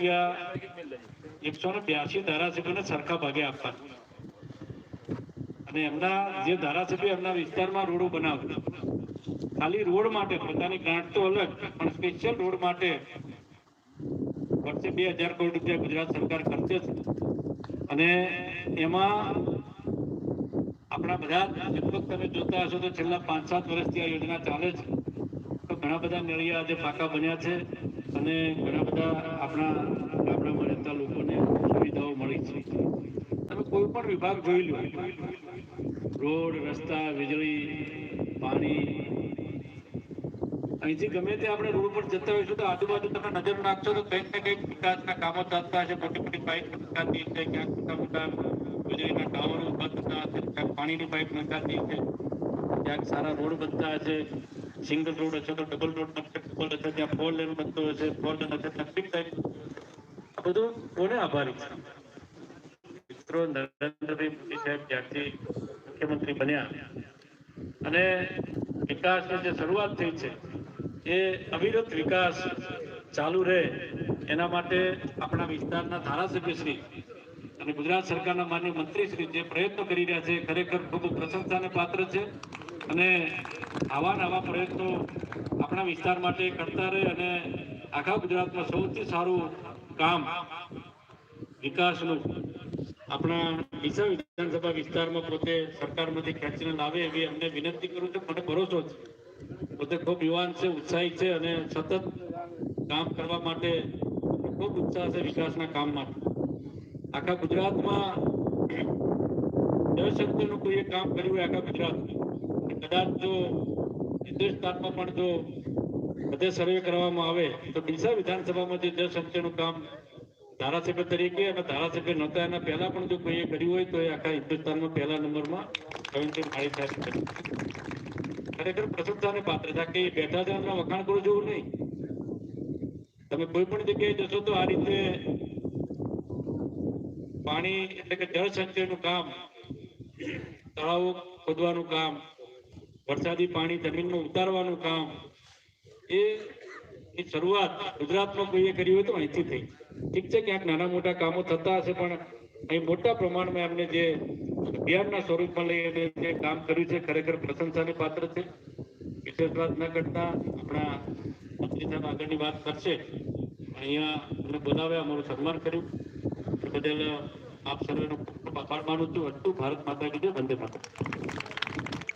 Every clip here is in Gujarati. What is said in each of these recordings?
રૂપિયા એકસો ને બ્યાસી ધારાસભ્યોને સરખા ભાગે આપવા અને એમના જે ધારાસભ્યો એમના વિસ્તારમાં રોડો બનાવે, ખાલી રોડ માટે, પોતાની ગ્રાન્ટ તો અલગ, પણ સ્પેશિયલ રોડ માટે વર્ષે બે હજાર કરોડ રૂપિયા ગુજરાત સરકાર ખર્ચે છે. અને એમાં આપણા બધા લગભગ તમે જોતા હશો તો છેલ્લા પાંચ સાત વર્ષથી આ યોજના ચાલે છે. ઘણા બધા નળિયા આજે પાકા બન્યા છે અને ઘણા બધા આપણા ગામડામાં રહેતા લોકોને સુવિધાઓ મળી છે. તમે કોઈ પણ વિભાગ જોઈ લો. રોડ, રસ્તા, વીજળી, પાણી. અહીંથી ગમે તે આપણે રોડ પર જતા હોઈશું તો આજુબાજુ તમે નજર નાખશો તો કંઈક ને કંઈક વિકાસના કામો થતા હશે. મોટી મોટી પાઇપ નખાતી છે ક્યાંક મોટા મોટા વીજળીના ટાવરો બંધ થતા હશે, ક્યાંક પાણીની પાઇપ નખાતી છે ક્યાંક સારા રોડ બનતા હશે. સિંગલ રોડ હશે તો ડબલ રોડ ડબલ હશે ત્યાં ફોર લેન બનતો હશે ફોર લેન હશે ત્યાં સિક્સ લાઈન આ બધું કોને આભારી? છે મિત્રો, નરેન્દ્રભાઈ મોદી સાહેબ જ્યારથી મુખ્યમંત્રી બન્યા. અને વિકાસની જે શરૂઆત થઈ છે, એ અવિરત વિકાસ ચાલુ રહે એના માટે આપણા વિસ્તારના ધારાસભ્યશ્રી અને ગુજરાત સરકારના માન્ય મંત્રીશ્રી જે પ્રયત્નો કરી રહ્યા છે ખરેખર ખૂબ પ્રશંસાને પાત્ર છે. અને આવા નવા પ્રયત્નો આપણા વિસ્તાર માટે કરતા રહે અને આખા ગુજરાતમાં સૌથી સારું કામ વિકાસનું આપણા ડીસા વિધાનસભા વિસ્તારમાં પોતે સરકારમાંથી ખેંચીને લાવે એવી અમને વિનંતી કરું છું. મને ભરોસો છે. પોતે ખૂબ યુવાન છે, ઉત્સાહી છે અને સતત કામ કરવા માટે ખૂબ ઉત્સાહ છે વિકાસના કામ માટે આખા ગુજરાતમાં જળશક્તિનું કોઈ એક કામ કર્યું હોય આખા ગુજરાતમાં કદાચ જો હિન્દુસ્તાનમાં પણ જો બધે સર્વે કરવામાં આવે, તો ડીસા વિધાનસભામાં જે જળશક્તિનું કામ ધારાસભ્ય તરીકે અને ધારાસભ્ય નહોતા, એના પહેલા પણ જો કોઈએ કર્યું હોય, તો એ આખા હિન્દુસ્તાનમાં પહેલા નંબરમાં પ્રવીણસિંહ માળી સાહેબ કર્યું. ખરેખર પ્રશંસાને પાત્ર છે કે બેઠા છે એમના વખાણ કરું જેવું નહીં તમે કોઈ પણ જગ્યાએ જશો તો આ રીતે પાણી એટલે કે જળ સંચયનું કામ તળાવો ખોદવાનું કામ, વરસાદી પાણી જમીનમાં ઉતારવાનું કામ, એ શરૂઆત ગુજરાતમાં કોઈએ કરી હોય તો અહીંથી થઈ. ઠીક છે ક્યાંક નાના મોટા કામો થતા હશે, પણ અહીં મોટા પ્રમાણમાં એમને જે અભિયાનના સ્વરૂપમાં લઈને જે કામ કર્યું છે, ખરેખર પ્રશંસાને પાત્ર છે. વિશેષ વાત ન કરતા આપણા મંત્રી સાહેબ આગળની વાત કરશે. અહીંયા અમને બોલાવ્યા, અમારું સન્માન કર્યું. બદલ આપ સર્વેનો ખૂબ આભાર માનું છું અટુ ભારત માતાજી વંદે માતા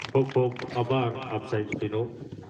ખૂબ ખૂબ આભાર આપ સાહેબશ્રીનો